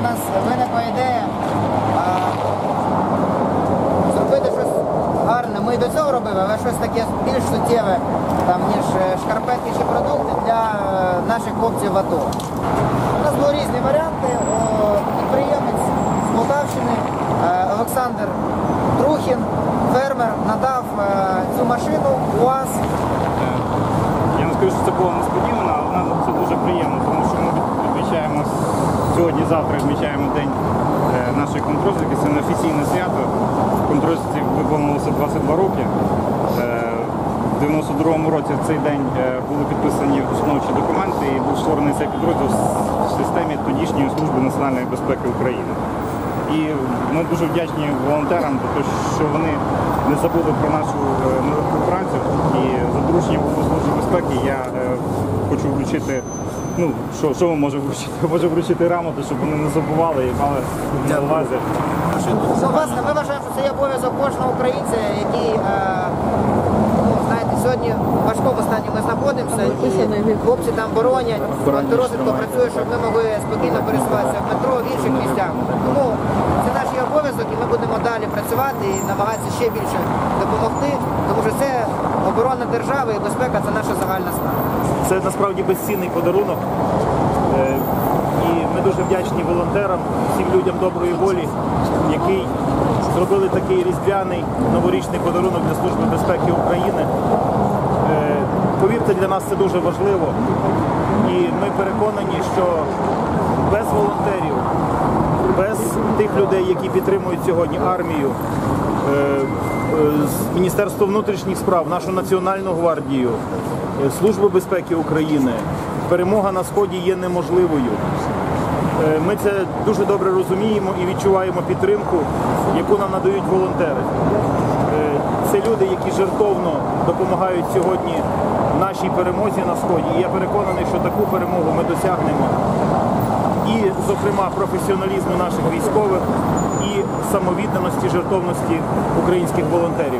у нас виникла ідея а, зробити щось гарне. Ми і до цього робили, але щось таке більш суттєве, там, ніж е, шкарпетки чи продукти для е, наших хлопців в АТО. У нас були різні варіанти. Підприємець з Молдавщини е, Олександр Трухін, фермер, надав цю машину УАЗ. Я не скажу, що це було несподівано, але нам це дуже приємно сьогодні-завтра відмічаємо день е, нашої контррозвідки. Це не офіційне свято. Контррозвідці виповнилося 22 роки. Е, В 92-му році в цей день е, були підписані установчі документи і був створений цей підрозділ в системі тодішньої служби національної безпеки України. І ми дуже вдячні волонтерам те, що вони не забули про нашу нелегку працю. І за дорученням служби безпеки я хочу вручити. Ну, що, що ми можемо вручити? Можу вручити грамоту, щоб вони не забували і мали на увазі. Ну, власне, ми вважаємо, що це є обов'язок кожного українця, який, е, ну, знаєте, сьогодні в важкому стані ми знаходимося, і хлопці там боронять, антирозвідка працює, щоб ми могли спокійно пересуватися в метро, в інших місцях. Тому це наш є обов'язок, і ми будемо далі працювати і намагатися ще більше допомогти, тому що це оборона держави і безпека це наша загальна справа. Це насправді безцінний подарунок. Е, І ми дуже вдячні волонтерам, всім людям доброї волі, які зробили такий різдвяний новорічний подарунок для Служби безпеки України. Е, Повірте, для нас це дуже важливо. І ми переконані, що без волонтерів, без тих людей, які підтримують сьогодні армію, е, з Міністерства внутрішніх справ, нашу Національну гвардію, е, Службу безпеки України, перемога на сході є неможливою. Е, Ми це дуже добре розуміємо і відчуваємо підтримку, яку нам надають волонтери. Е, Це люди, які жертовно допомагають сьогодні нашій перемозі на сході. І я переконаний, що таку перемогу ми досягнемо. І, зокрема, професіоналізму наших військових, і самовідданості, жертовності українських волонтерів.